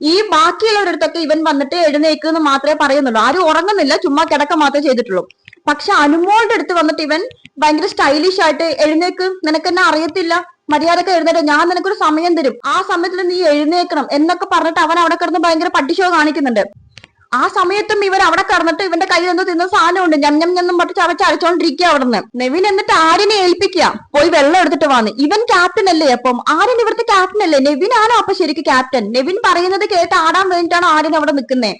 ഈ ബാക്കിയുള്ളവരടുത്തൊക്കെ ഇവൻ വന്നിട്ട് എഴുന്നേക്കുന്നു മാത്രമേ പറയുന്നുള്ളൂ. ആരും ഉറങ്ങുന്നില്ല. ചുമ്മാ കിടക്ക മാത്രമേ ചെയ്തിട്ടുള്ളൂ. പക്ഷെ അനുമോളുടെ അടുത്ത് വന്നിട്ട് ഇവൻ ഭയങ്കര സ്റ്റൈലിഷ് ആയിട്ട് എഴുന്നേക്ക്. നിനക്കെന്നെ അറിയത്തില്ല. മര്യാദയ്ക്ക് എഴുന്നേറ്റ് ഞാൻ നിനക്കൊരു സമയം തരും. ആ സമയത്തിൽ നീ എഴുന്നേക്കണം എന്നൊക്കെ പറഞ്ഞിട്ട് അവൻ അവിടെ കിടന്ന് ഭയങ്കര പട്ടിഷോ കാണിക്കുന്നുണ്ട്. ആ സമയത്തും ഇവർ അവിടെ കിടന്നിട്ട് ഇവന്റെ കയ്യിൽ നിന്ന് തിന്ന സാധനമുണ്ട്. ഞം ഞം ഞെന്നും പറഞ്ഞിട്ട് ചവച്ച് അരച്ചോണ്ടിരിക്കുക നിന്ന് നെവിൻ എന്നിട്ട് ആര്യനെ ഏൽപ്പിക്കുക. പോയി വെള്ളം എടുത്തിട്ട് വന്ന്. ഇവൻ ക്യാപ്റ്റൻ അല്ലേ അപ്പം? ആര്യൻ ഇവിടുത്തെ ക്യാപ്റ്റൻ അല്ലേ? നെവിൻ ആണോ അപ്പൊ ശരിക്കും ക്യാപ്റ്റൻ നെവിൻ പറയുന്നത് കേട്ട് ആടാൻ വേണ്ടിയിട്ടാണ് ആര്യൻ അവിടെ നിൽക്കുന്നത്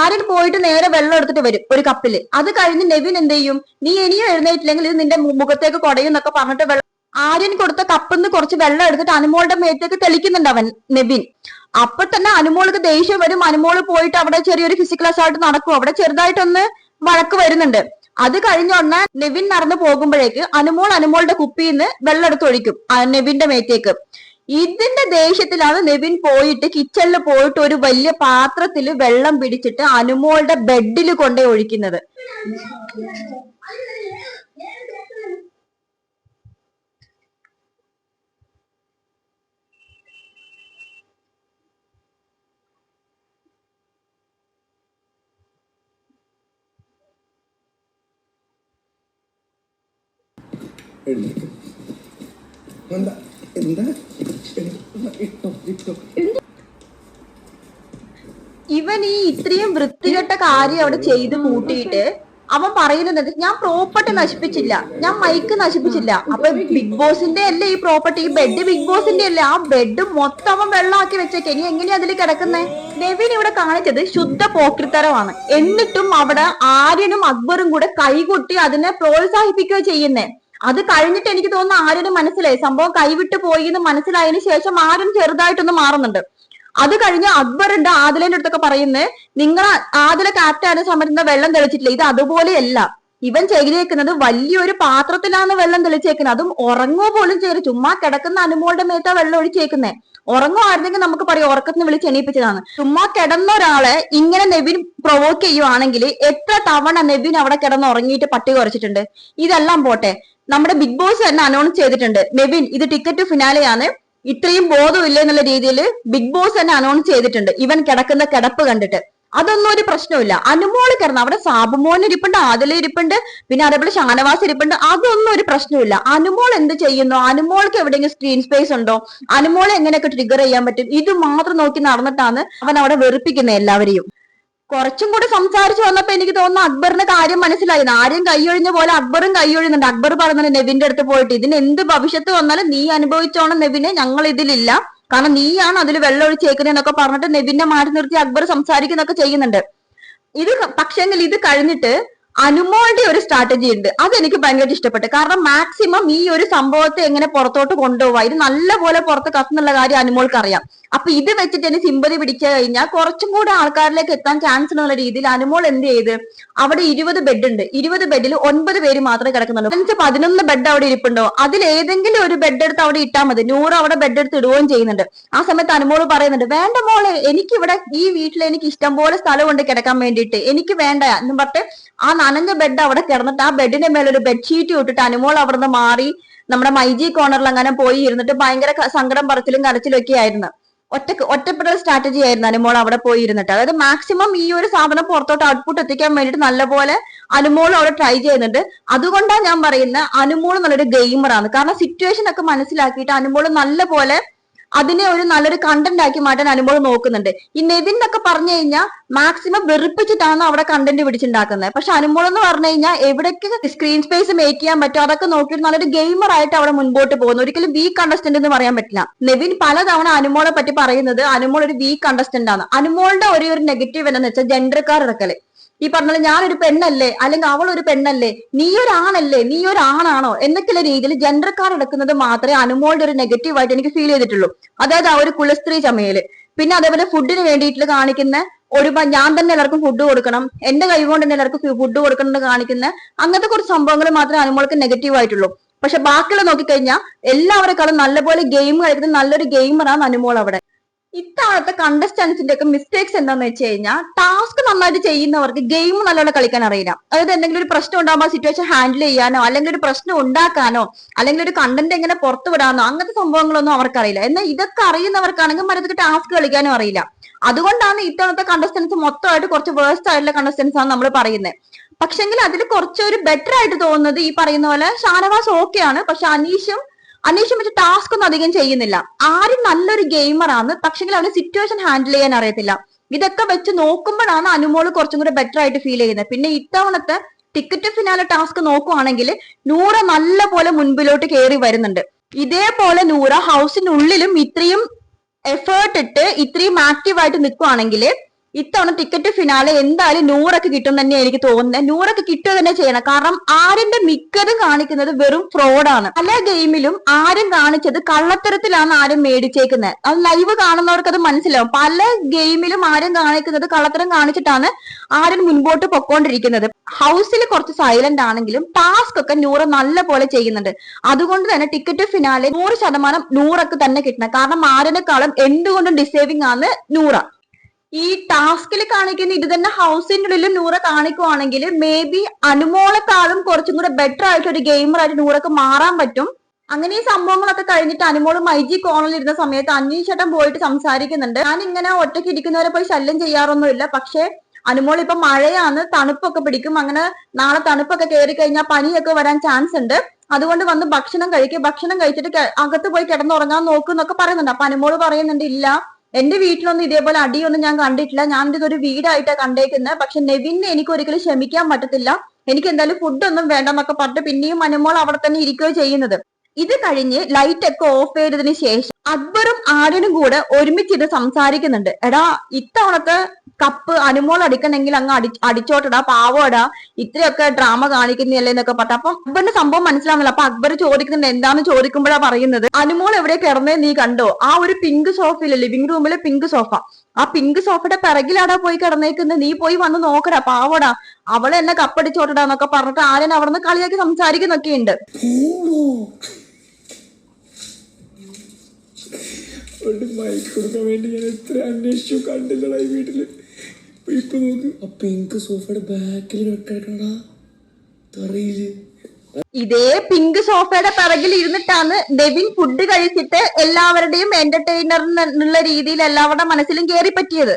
ആര്യൻ പോയിട്ട് നേരെ വെള്ളം എടുത്തിട്ട് വരും ഒരു കപ്പിൽ. അത് കഴിഞ്ഞ് നെവിൻ എന്ത് ചെയ്യും? നീ ഇനിയും എഴുന്നേറ്റില്ലെങ്കിൽ ഇത് നിന്റെ മുഖത്തേക്ക് കുടയും എന്നൊക്കെ പറഞ്ഞിട്ട് വെള്ളം ആര്യൻ കൊടുത്ത കപ്പിൽ നിന്ന് കുറച്ച് വെള്ളം എടുത്തിട്ട് അനുമോളുടെ മേത്തേക്ക് തെളിക്കുന്നുണ്ട് അവൻ നെബിൻ. അപ്പൊ തന്നെ അനുമോൾക്ക് ദേഷ്യം വരും. അനുമോൾ പോയിട്ട് അവിടെ ചെറിയൊരു ഫിസിക്കൽ അസോൾട്ട് നടക്കും. അവിടെ ചെറുതായിട്ടൊന്ന് വഴക്ക് വരുന്നുണ്ട്. അത് കഴിഞ്ഞ ഉടനെ നെവിൻ നടന്നു പോകുമ്പോഴേക്ക് അനുമോൾ അനുമോളുടെ കുപ്പിയിൽ നിന്ന് വെള്ളം എടുത്ത് ഒഴിക്കും ആ നെവിന്റെ മേത്തേക്ക്. ഇതിന്റെ ദേഷ്യത്തിലാണ് നെവിൻ പോയിട്ട് കിച്ചണിൽ പോയിട്ട് ഒരു വലിയ പാത്രത്തിൽ വെള്ളം പിടിച്ചിട്ട് അനുമോളുടെ ബെഡിൽ കൊണ്ടേ ഒഴിക്കുന്നത്. ഇവൻ ഈ ഇത്രയും വൃത്തികെട്ട കാര്യം അവിടെ ചെയ്ത് കൂട്ടിയിട്ട് അവൻ പറയുന്നത് ഞാൻ പ്രോപ്പർട്ടി നശിപ്പിച്ചില്ല ഞാൻ മൈക്ക് നശിപ്പിച്ചില്ല. അപ്പൊ ബിഗ് ബോസിന്റെ അല്ലേ ഈ പ്രോപ്പർട്ടി ഈ ബെഡ് ബിഗ് ബോസിന്റെ അല്ലേ? ആ ബെഡ് മൊത്തം അവൻ വെള്ളമാക്കി വെച്ചേക്കെ. ഇനി എങ്ങനെയാ അതിൽ കിടക്കുന്നേ? നെവിൻ ഇവിടെ കാണിച്ചത് ശുദ്ധ പോക്രിത്തരമാണ്. എന്നിട്ടും അവിടെ ആര്യനും അക്ബറും കൂടെ കൈകൊട്ടി അതിനെ പ്രോത്സാഹിപ്പിക്കുക ചെയ്യുന്നേ. അത് കഴിഞ്ഞിട്ട് എനിക്ക് തോന്നുന്നു ആര്യന് മനസ്സിലായി. സംഭവം കൈവിട്ട് പോയി എന്ന് മനസ്സിലായതിനു ശേഷം ആര്യൻ ചെറുതായിട്ടൊന്ന് മാറുന്നുണ്ട്. അത് കഴിഞ്ഞ് അക്ബർ ഉണ്ട് ആദിലന്റെ അടുത്തൊക്കെ പറയുന്നത് നിങ്ങൾ ആദില കാറ്റാനും സമയത്ത് വെള്ളം തെളിച്ചിട്ടില്ല. ഇത് അതുപോലെയല്ല. ഇവൻ ചെയ്തേക്കുന്നത് വലിയൊരു പാത്രത്തിലാണ് വെള്ളം തെളിച്ചേക്കുന്നത്. അതും ഉറങ്ങുക പോലും ചെയ്ത് ചുമ്മാ കിടക്കുന്ന അനുമോളുടെ മേത്താ വെള്ളം ഒഴിച്ചേക്കുന്നേ. ഉറങ്ങുമായിരുന്നെങ്കിൽ നമുക്ക് പറയാം ഉറക്കത്തിന് വിളിച്ച് എണീപ്പിച്ചതാണ്. ചുമ്മാ കിടന്ന ഒരാളെ ഇങ്ങനെ നെബിൻ പ്രൊവോക്ക് ചെയ്യുവാണെങ്കിൽ എത്ര തവണ നെബിൻ അവിടെ കിടന്ന് ഉറങ്ങിയിട്ട് പട്ടി കുറച്ചിട്ടുണ്ട് ഇതെല്ലാം പോട്ടെ. നമ്മുടെ ബിഗ് ബോസ് തന്നെ അനൗൺസ് ചെയ്തിട്ടുണ്ട്. നെവിൻ ഇത് ടിക്കറ്റ് ഫിനാലെയാണ് ഇത്രയും ബോധമില്ല എന്നുള്ള രീതിയിൽ ബിഗ് ബോസ് തന്നെ അനൗൺസ് ചെയ്തിട്ടുണ്ട്. ഇവൻ കിടക്കുന്ന കിടപ്പ് കണ്ടിട്ട്. അതൊന്നും ഒരു പ്രശ്നമില്ല അനുമോൾ കിടന്ന് അവിടെ സാബുമോൻ ഇരിപ്പുണ്ട് ആദില ഇരിപ്പുണ്ട് പിന്നെ അതേപോലെ ഷാനവാസ് ഇരിപ്പുണ്ട്. അതൊന്നും ഒരു പ്രശ്നമില്ല അനുമോൾ എന്ത് ചെയ്യുന്നു? അനുമോൾക്ക് എവിടെയെങ്കിലും സ്ക്രീൻ സ്പേസ് ഉണ്ടോ? അനുമോളെ എങ്ങനെയൊക്കെ ട്രിഗർ ചെയ്യാൻ പറ്റും? ഇത് മാത്രം നോക്കി നടന്നിട്ടാണ് അവൻ അവിടെ വെറുപ്പിക്കുന്നത് എല്ലാവരെയും. കുറച്ചും കൂടി സംസാരിച്ചു വന്നപ്പോ എനിക്ക് തോന്നുന്നു അക്ബറിന്റെ കാര്യം മനസ്സിലായി. ആരും കൈയൊഴിഞ്ഞ പോലെ അക്ബറും കൈയൊഴിയുന്നുണ്ട്. അക്ബർ പറഞ്ഞത് നെവിന്റെ അടുത്ത് പോയിട്ട് ഇതിന് എന്ത് ഭവിഷ്യത്ത് വന്നാലും നീ അനുഭവിച്ചോണം നെവിനെ ഞങ്ങൾ ഇതിലില്ല. കാരണം നീയാണ് അതിൽ വെള്ളം ഒഴിച്ചേക്കുന്നതെന്നൊക്കെ പറഞ്ഞിട്ട് നെവിനെ മാറ്റി നിർത്തി അക്ബർ സംസാരിക്കുന്നൊക്കെ ചെയ്യുന്നുണ്ട്. ഇത് പക്ഷെങ്കിൽ ഇത് കഴിഞ്ഞിട്ട് അനുമോളുടെ ഒരു സ്ട്രാറ്റജി ഉണ്ട്. അതെനിക്ക് ഭയങ്കരമായിട്ട് ഇഷ്ടപ്പെട്ടു. കാരണം മാക്സിമം ഈ ഒരു സംഭവത്തെ എങ്ങനെ പുറത്തോട്ട് കൊണ്ടുപോവാ ഇത് നല്ലപോലെ പുറത്ത് കത്തുന്നുള്ള കാര്യം അനുമോൾക്ക് അറിയാം അപ്പൊ ഇത് വെച്ചിട്ട് എന്നെ സിമ്പതി പിടിച്ചു കഴിഞ്ഞാൽ കുറച്ചും കൂടെ ആൾക്കാരിലേക്ക് എത്താൻ ചാൻസ് ഉള്ള രീതിയിൽ അനുമോൾ എന്ത് ചെയ്ത് അവിടെ ഇരുപത് ബെഡ് ഉണ്ട്. ഇരുപത് ബെഡിൽ ഒൻപത് പേര് മാത്രമേ കിടക്കുന്നുള്ളൂ. എന്നിട്ട് പതിനൊന്ന് ബെഡ് അവിടെ ഇരിപ്പുണ്ടോ? അതിൽ ഏതെങ്കിലും ഒരു ബെഡ് എടുത്ത് അവിടെ ഇട്ടാൽ മതി. നൂറ് അവിടെ ബെഡ് എടുത്ത് ഇടുകയും ചെയ്യുന്നുണ്ട്. ആ സമയത്ത് അനുമോൾ പറയുന്നുണ്ട് വേണ്ട മോളെ എനിക്ക് ഇവിടെ ഈ വീട്ടിൽ എനിക്ക് ഇഷ്ടം പോലെ സ്ഥലമുണ്ട് കിടക്കാൻ വേണ്ടിയിട്ട്. എനിക്ക് വേണ്ട. എന്നും പറഞ്ഞിട്ട് ആ നനഞ്ഞ ബെഡ് അവിടെ കിടന്നിട്ട് ആ ബെഡിന്റെ മേലെ ഒരു ബെഡ്ഷീറ്റ് ഇട്ടിട്ട് അനുമോൾ അവിടുന്ന് മാറി നമ്മുടെ മൈജി കോർണറിൽ അങ്ങനെ പോയി ഇരുന്നിട്ട് ഭയങ്കര സങ്കടം പറച്ചിലും കരച്ചിലും ഒക്കെ ആയിരുന്നു. ഒറ്റ ഒറ്റപ്പെടൽ സ്ട്രാറ്റജി ആയിരുന്നു അനുമോൾ അവിടെ പോയി ഇരുന്നിട്ട്. അതായത് മാക്സിമം ഈ ഒരു സാധനം പുറത്തോട്ട് ഔട്ട്പുട്ട് എത്തിക്കാൻ വേണ്ടിയിട്ട് നല്ലപോലെ അനുമോൾ അവിടെ ട്രൈ ചെയ്യുന്നുണ്ട്. അതുകൊണ്ടാണ് ഞാൻ പറയുന്നത് അനുമോൾ നല്ലൊരു ഗെയിമറാണ് കാരണം സിറ്റുവേഷൻ ഒക്കെ മനസ്സിലാക്കിയിട്ട് അനുമോൾ നല്ലപോലെ അതിനെ ഒരു നല്ലൊരു കണ്ടന്റ് ആക്കി മാറ്റാൻ അനുഭവം നോക്കുന്നുണ്ട്. ഈ നെവിൻ എന്നൊക്കെ പറഞ്ഞു കഴിഞ്ഞാൽ മാക്സിമം വെറുപ്പിച്ചിട്ടാണ് അവിടെ കണ്ടന്റ് പിടിച്ചുണ്ടാക്കുന്നത് പക്ഷെ അനുമോൾ എന്ന് പറഞ്ഞു കഴിഞ്ഞാൽ എവിടേക്ക് സ്ക്രീൻ സ്പേസ് മേക്ക് ചെയ്യാൻ പറ്റുമോ അതൊക്കെ നോക്കിയിട്ട് നല്ലൊരു ഗെയിമർ ആയിട്ട് അവിടെ മുൻപോട്ട് പോകുന്നു. ഒരിക്കലും വീക്ക് കണ്ടസ്റ്റന്റ് എന്ന് പറയാൻ പറ്റില്ല. നെവിൻ പലതവണ അനുമോളെ പറ്റി പറയുന്നത് അനുമോൾ ഒരു വീക്ക് കണ്ടസ്റ്റന്റ് ആണ്. അനുമോളുടെ ഒരു ഒരു നെഗറ്റീവ് എന്താണെന്ന് വെച്ചാൽ ജെൻഡർക്കാർ ഇറക്കൽ. ഈ പറഞ്ഞ ഞാനൊരു പെണ്ണല്ലേ അല്ലെങ്കിൽ അവൾ ഒരു പെണ്ണല്ലേ നീ ഒരു ആണല്ലേ നീ ഒരു ആണാണോ എന്നൊക്കെയുള്ള രീതിയിൽ ജെൻഡർക്കാർ എടുക്കുന്നത് മാത്രമേ അനുമോളുടെ ഒരു നെഗറ്റീവ് ആയിട്ട് എനിക്ക് ഫീൽ ചെയ്തിട്ടുള്ളൂ. അതായത് ആ ഒരു കുലസ്ത്രീ ചമയൽ പിന്നെ അതേപോലെ ഫുഡിന് വേണ്ടിയിട്ട് കാണിക്കുന്ന ഒരു ഞാൻ തന്നെ എല്ലാവർക്കും ഫുഡ് കൊടുക്കണം എന്റെ കൈ കൊണ്ട് തന്നെ എല്ലാവർക്കും ഫുഡ് കൊടുക്കണം എന്ന് കാണിക്കുന്ന അങ്ങനത്തെ കുറച്ച് സംഭവങ്ങൾ മാത്രമേ അനുമോൾക്ക് നെഗറ്റീവ് ആയിട്ടുള്ളൂ. പക്ഷെ ബാക്കിയുള്ള നോക്കിക്കഴിഞ്ഞാൽ എല്ലാവരെക്കാളും നല്ലപോലെ ഗെയിം കളിക്കുന്ന നല്ലൊരു ഗെയിമറാണ് അനുമോൾ അവിടെ. ഇത്തവണത്തെ കണ്ടസ്റ്റൻസിന്റെ ഒക്കെ മിസ്റ്റേക്സ് എന്താന്ന് വെച്ച് കഴിഞ്ഞാൽ ടാസ്ക് നന്നായിട്ട് ചെയ്യുന്നവർക്ക് ഗെയിം നല്ലോണം കളിക്കാൻ അറിയില്ല. അതായത് എന്തെങ്കിലും ഒരു പ്രശ്നം ഉണ്ടാകുമ്പോൾ സിറ്റുവേഷൻ ഹാൻഡിൽ ചെയ്യാനോ അല്ലെങ്കിൽ ഒരു പ്രശ്നം ഉണ്ടാക്കാനോ അല്ലെങ്കിൽ ഒരു കണ്ടന്റ് എങ്ങനെ പുറത്തു വിടാനോ അങ്ങനത്തെ സംഭവങ്ങളൊന്നും അവർക്കറിയില്ല. എന്നാൽ ഇതൊക്കെ അറിയുന്നവർക്കാണെങ്കിൽ മരത്തിൽ ടാസ്ക് കളിക്കാനും അറിയില്ല. അതുകൊണ്ടാണ് ഇത്തവണത്തെ കണ്ടസ്റ്റൻസ് മൊത്തമായിട്ട് കുറച്ച് വേഴ്സ്റ്റ് ആയിട്ടുള്ള കണ്ടസ്റ്റൻസ് ആണ് നമ്മൾ പറയുന്നത് പക്ഷെങ്കിൽ അതിൽ കുറച്ചൊരു ബെറ്റർ ആയിട്ട് തോന്നുന്നത് ഈ പറയുന്ന പോലെ ഷാനവാസ് ആണ്. പക്ഷെ അനീഷും അനീഷും വെച്ച് ടാസ്ക് ഒന്നും അധികം ചെയ്യുന്നില്ല. ആരും നല്ലൊരു ഗെയിമറാണ് പക്ഷെങ്കിൽ അവന് സിറ്റുവേഷൻ ഹാൻഡിൽ ചെയ്യാൻ അറിയത്തില്ല. ഇതൊക്കെ വെച്ച് നോക്കുമ്പോഴാണ് അനുമോൾ കുറച്ചും കൂടെ ബെറ്റർ ആയിട്ട് ഫീൽ ചെയ്യുന്നത്. പിന്നെ ഇത്തവണത്തെ ടിക്കറ്റ് ഫിനാലെ ടാസ്ക് നോക്കുവാണെങ്കിൽ നൂറ നല്ല പോലെ മുൻപിലോട്ട് കയറി വരുന്നുണ്ട്. ഇതേപോലെ നൂറ ഹൗസിനുള്ളിലും ഇത്രയും എഫേർട്ട് ഇട്ട് ഇത്രയും ആക്റ്റീവ് ആയിട്ട് നിൽക്കുവാണെങ്കിൽ ഇത്തവണ ടിക്കറ്റ് ഫിനാലെ എന്തായാലും നൂറൊക്കെ കിട്ടും തന്നെ എനിക്ക് തോന്നുന്നത് നൂറൊക്കെ കിട്ടുക തന്നെ ചെയ്യണം. കാരണം ആരിന്റെ മിക്കതും കാണിക്കുന്നത് വെറും ഫ്രോഡാണ് പല ഗെയിമിലും ആരും കാണിച്ചത് കള്ളത്തരത്തിലാണ് ആരും മേടിച്ചേക്കുന്നത് അത് ലൈവ് കാണുന്നവർക്ക് അത് മനസ്സിലാവും. പല ഗെയിമിലും ആരും കാണിക്കുന്നത് കള്ളത്തരം കാണിച്ചിട്ടാണ് ആരും മുൻപോട്ട് പൊക്കോണ്ടിരിക്കുന്നത്. ഹൗസിൽ കുറച്ച് സൈലന്റ് ആണെങ്കിലും ടാസ്ക് ഒക്കെ നൂറ് നല്ല പോലെ ചെയ്യുന്നുണ്ട്. അതുകൊണ്ട് തന്നെ ടിക്കറ്റ് ഫിനാലെ നൂറ് ശതമാനം നൂറൊക്കെ തന്നെ കിട്ടണം. കാരണം ആരനെക്കാളും എന്തുകൊണ്ടും ഡിസേവിംഗ് ആണ് നൂറ. ഈ ടാസ്കിൽ കാണിക്കുന്ന ഇത് തന്നെ ഹൗസിന്റെ നൂറ കാണിക്കുവാണെങ്കിൽ മേ ബി അനുമോളെക്കാളും കുറച്ചും കൂടെ ബെറ്റർ ആയിട്ട് ഒരു ഗെയിമർ ആയിട്ട് നൂറക്ക് മാറാൻ പറ്റും. അങ്ങനെ ഈ സംഭവങ്ങളൊക്കെ കഴിഞ്ഞിട്ട് അനുമോൾ മൈജി കോണിൽ ഇരുന്ന സമയത്ത് അന്വേഷേട്ടൻ പോയിട്ട് സംസാരിക്കുന്നുണ്ട്. ഞാൻ ഇങ്ങനെ ഒറ്റയ്ക്ക് ഇരിക്കുന്നവരെ പോയി ശല്യം ചെയ്യാറൊന്നുമില്ല. പക്ഷെ അനുമോൾ ഇപ്പൊ മഴയാണ് തണുപ്പൊക്കെ പിടിക്കും. അങ്ങനെ നാളെ തണുപ്പൊക്കെ കയറി കഴിഞ്ഞാൽ പനിയൊക്കെ വരാൻ ചാൻസ് ഉണ്ട്. അതുകൊണ്ട് വന്ന് ഭക്ഷണം കഴിക്കുക ഭക്ഷണം കഴിച്ചിട്ട് അകത്ത് പോയി കിടന്നുറങ്ങാൻ നോക്കും എന്നൊക്കെ പറയുന്നുണ്ട്. അപ്പൊ അനുമോൾ പറയുന്നുണ്ട് ഇല്ല എന്റെ വീട്ടിലൊന്നും ഇതേപോലെ അടിയൊന്നും ഞാൻ കണ്ടിട്ടില്ല. ഞാൻ ഇതൊരു വീടായിട്ടാണ് കണ്ടേക്കുന്നത് പക്ഷെ നെവിനെ എനിക്ക് ഒരിക്കലും ക്ഷമിക്കാൻ പറ്റത്തില്ല. എനിക്ക് എന്തായാലും ഫുഡൊന്നും വേണ്ടെന്നൊക്കെ പറഞ്ഞിട്ട് പിന്നെയും അനുമോൾ അവിടെ തന്നെ ഇരിക്കുകയോ ചെയ്യുന്നത്. ഇത് കഴിഞ്ഞ് ലൈറ്റ് ഒക്കെ ഓഫ് ചെയ്തതിന് ശേഷം അക്ബറും ആര്യനും കൂടെ ഒരുമിച്ചിരുന്ന് സംസാരിക്കുന്നുണ്ട്. എടാ ഇത്തവണത്തെ കപ്പ് അനുമോൾ അടിക്കണമെങ്കിൽ അങ്ങ് അടി അടിച്ചോട്ടടാ പാവോടാ ഇത്രയൊക്കെ ഡ്രാമ കാണിക്കുന്നില്ലേ എന്നൊക്കെ പറഞ്ഞു അപ്പൊ അക്ബറിന്റെ സംഭവം മനസ്സിലാവുന്നില്ല. അപ്പൊ അക്ബർ ചോദിക്കുന്നുണ്ട് എന്താന്ന് ചോദിക്കുമ്പോഴാ പറയുന്നത്. അനുമോൾ എവിടെ കിടന്നേ നീ കണ്ടോ? ആ ഒരു പിങ്ക് സോഫയിലെ ലിവിംഗ് റൂമിലെ പിങ്ക് സോഫ. ആ പിങ്ക് സോഫയുടെ പിറകിലാടാ പോയി കിടന്നേക്കുന്നത് നീ പോയി വന്ന് നോക്കടാ പാവോടാ. അവളെ എന്നെ കപ്പടിച്ചോട്ടടാ പറഞ്ഞിട്ട് ആര്യൻ അവിടെ നിന്ന് കളിയാക്കി സംസാരിക്കുന്നൊക്കെ ഉണ്ട് ഒരു മൈക്ക് കൊടുക്കാൻ വേണ്ടി ഞാൻ എത്ര അന്വേഷിച്ചു കണ്ടില്ലടാ ഈ വീട്ടിൽ. ഇപ്പൊ ഇപ്പൊ നോക്ക്. അപ്പൊ എനിക്ക് സോഫയുടെ ബാക്കിൽ കിടക്കണടാ തറയിൽ. ഇതേ പിങ്ക് സോഫയുടെ പിറകിൽ ഇരുന്നിട്ടാണ് ഡെവിൻ ഫുഡ് കഴിച്ചിട്ട് എല്ലാവരുടെയും എന്റർടൈനർ എന്നുള്ള രീതിയിൽ എല്ലാവരുടെ മനസ്സിലും കയറി പറ്റിയത്.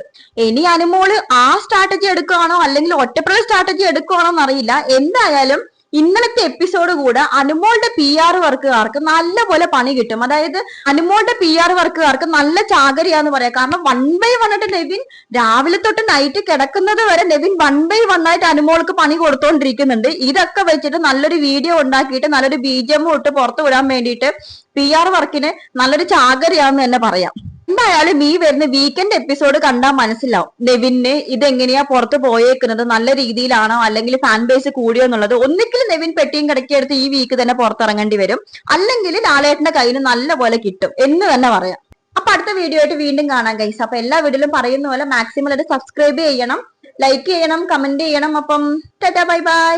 ഇനി അനുമോൾ ആ സ്ട്രാറ്റജി എടുക്കുകയാണോ അല്ലെങ്കിൽ ഒറ്റപ്പെടൽ സ്ട്രാറ്റജി എടുക്കുകയാണോ എന്നറിയില്ല. എന്തായാലും ഇന്നലത്തെ എപ്പിസോഡ് കൂടെ അനുമോളുടെ പി ആർ വർക്കുകാർക്ക് നല്ലപോലെ പണി കിട്ടും. അതായത് അനുമോളുടെ പി ആർ വർക്കുകാർക്ക് നല്ല ചാകരിയാന്ന് പറയാം. കാരണം വൺ ബൈ വൺ ആയിട്ട് നെവിൻ രാവിലെ തൊട്ട് നൈറ്റ് കിടക്കുന്നത് വരെ നെവിൻ വൺ ബൈ വൺ ആയിട്ട് അനുമോൾക്ക് പണി കൊടുത്തോണ്ടിരിക്കുന്നുണ്ട്. ഇതൊക്കെ വെച്ചിട്ട് നല്ലൊരു വീഡിയോ ഉണ്ടാക്കിയിട്ട് നല്ലൊരു ബീജം ഇട്ട് പുറത്തു വിടാൻ വേണ്ടിയിട്ട് പി ആർ വർക്കിന് നല്ലൊരു ചാകരിയാന്ന് തന്നെ പറയാം. എന്തായാലും ഈ വരുന്ന വീക്കെൻഡ് എപ്പിസോഡ് കണ്ടാൽ മനസ്സിലാവും. നെവിന് ഇതെങ്ങനെയാ പുറത്ത് പോയേക്കുന്നത്? നല്ല രീതിയിലാണോ? അല്ലെങ്കിൽ ഫാൻ ബേസ് കൂടിയോ എന്നുള്ളത്? ഒന്നിക്കൽ നെവിൻ പെട്ടിയും കിടക്കിയെടുത്ത് ഈ വീക്ക് തന്നെ പുറത്തിറങ്ങേണ്ടി വരും. അല്ലെങ്കിൽ ലാലേട്ടന്റെ കയ്യിൽ നല്ല പോലെ കിട്ടും എന്ന് തന്നെ പറയാം. അപ്പൊ അടുത്ത വീഡിയോ ആയിട്ട് വീണ്ടും കാണാം ഗൈസ് അപ്പൊ എല്ലാ വീഡിയോയിലും പറയുന്ന പോലെ മാക്സിമം അത് സബ്സ്ക്രൈബ് ചെയ്യണം ലൈക്ക് ചെയ്യണം കമന്റ് ചെയ്യണം. അപ്പം ടാറ്റാ ബൈ ബൈ